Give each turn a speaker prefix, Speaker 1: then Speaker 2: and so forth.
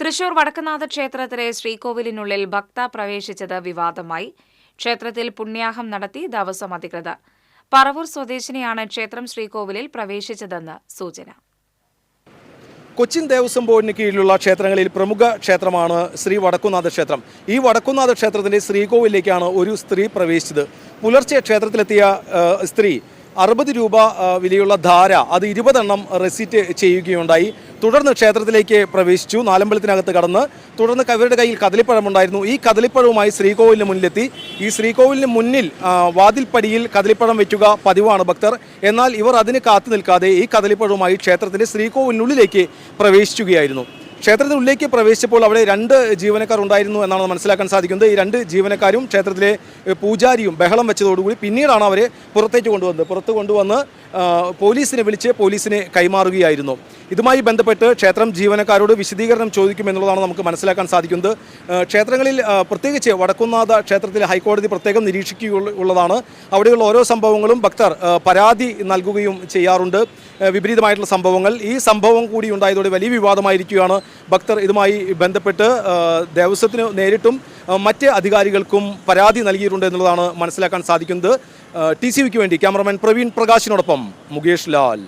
Speaker 1: തൃശൂർ വടക്കുന്നാഥ ക്ഷേത്രത്തിലെ ശ്രീകോവിലിനുള്ളിൽ ഭക്ത പ്രവേശിച്ചത് വിവാദമായി. ക്ഷേത്രത്തിൽ പുണ്യാഹം നടത്തി ദേവസ്വം അധികൃതർ. പറവൂർ സ്വദേശിനിയാണ് ക്ഷേത്രം ശ്രീകോവിലിൽ പ്രവേശിച്ചതെന്ന് സൂചന.
Speaker 2: കൊച്ചിൻ ദേവസ്വം ബോർഡിന് കീഴിലുള്ള ക്ഷേത്രങ്ങളിൽ പ്രമുഖ ക്ഷേത്രമാണ് ശ്രീ വടക്കുന്നാഥ ക്ഷേത്രം. ഈ വടക്കുന്നാഥ ക്ഷേത്രത്തിന്റെ ശ്രീകോവിലേക്കാണ് ഒരു സ്ത്രീ പ്രവേശിച്ചത്. പുലർച്ചെ ക്ഷേത്രത്തിലെത്തിയ സ്ത്രീ അറുപത് രൂപ വിലയുള്ള ധാര അത് ഇരുപതെണ്ണം റെസിറ്റ് ചെയ്യുകയുണ്ടായി. തുടർന്ന് ക്ഷേത്രത്തിലേക്ക് പ്രവേശിച്ചു. നാലമ്പലത്തിനകത്ത് കടന്ന് തുടർന്ന് അവരുടെ കയ്യിൽ കദളിപ്പഴമുണ്ടായിരുന്നു. ഈ കദളിപ്പഴവുമായി ശ്രീകോവിലിന് മുന്നിലെത്തി. ഈ ശ്രീകോവിലിന് മുന്നിൽ വാതിൽപ്പടിയിൽ കദളിപ്പഴം വെക്കുക പതിവാണ് ഭക്തർ. എന്നാൽ ഇവർ അതിന് കാത്തു നിൽക്കാതെ ഈ കദളിപ്പഴവുമായി ക്ഷേത്രത്തിന്റെ ശ്രീകോവിലിനുള്ളിലേക്ക് പ്രവേശിക്കുകയായിരുന്നു. ക്ഷേത്രത്തിനുള്ളിലേക്ക് പ്രവേശിച്ചപ്പോൾ അവിടെ രണ്ട് ജീവനക്കാർ ഉണ്ടായിരുന്നു എന്നാണ് മനസ്സിലാക്കാൻ സാധിക്കുന്നത്. ഈ രണ്ട് ജീവനക്കാരും ക്ഷേത്രത്തിലെ പൂജാരിയും ബഹളം വെച്ചതോടുകൂടി പിന്നീടാണ് അവരെ പുറത്തേക്ക് കൊണ്ടുവന്നത്. പുറത്ത് കൊണ്ടുവന്ന് പോലീസിനെ വിളിച്ച് പോലീസിനെ കൈമാറുകയായിരുന്നു. ഇതുമായി ബന്ധപ്പെട്ട് ക്ഷേത്രം ജീവനക്കാരോട് വിശദീകരണം ചോദിക്കുമെന്നുള്ളതാണ് നമുക്ക് മനസ്സിലാക്കാൻ സാധിക്കുന്നത്. ക്ഷേത്രങ്ങളിൽ പ്രത്യേകിച്ച് വടക്കുന്നാഥ ക്ഷേത്രത്തിൽ ഹൈക്കോടതി പ്രത്യേകം നിരീക്ഷിക്കുകയുള്ളതാണ് അവിടെയുള്ള ഓരോ സംഭവങ്ങളും ഭക്തർ പരാതി നൽകുകയും ചെയ്യാറുണ്ട്. വിപരീതമായിട്ടുള്ള സംഭവങ്ങൾ. ഈ സംഭവം കൂടി ഉണ്ടായതോടെ വലിയ വിവാദമായിരിക്കുകയാണ്. ഭക്തർ ഇതുമായി ബന്ധപ്പെട്ട് ദേവസ്വത്തിന് നേരിട്ടും മറ്റ് അധികാരികൾക്കും പരാതി നൽകിയിട്ടുണ്ട് എന്നുള്ളതാണ് മനസ്സിലാക്കാൻ സാധിക്കുന്നത്. ടി സി വിക്ക് വേണ്ടി ക്യാമറമാൻ പ്രവീൺ പ്രകാശിനോടൊപ്പം മുകേഷ് ലാൽ.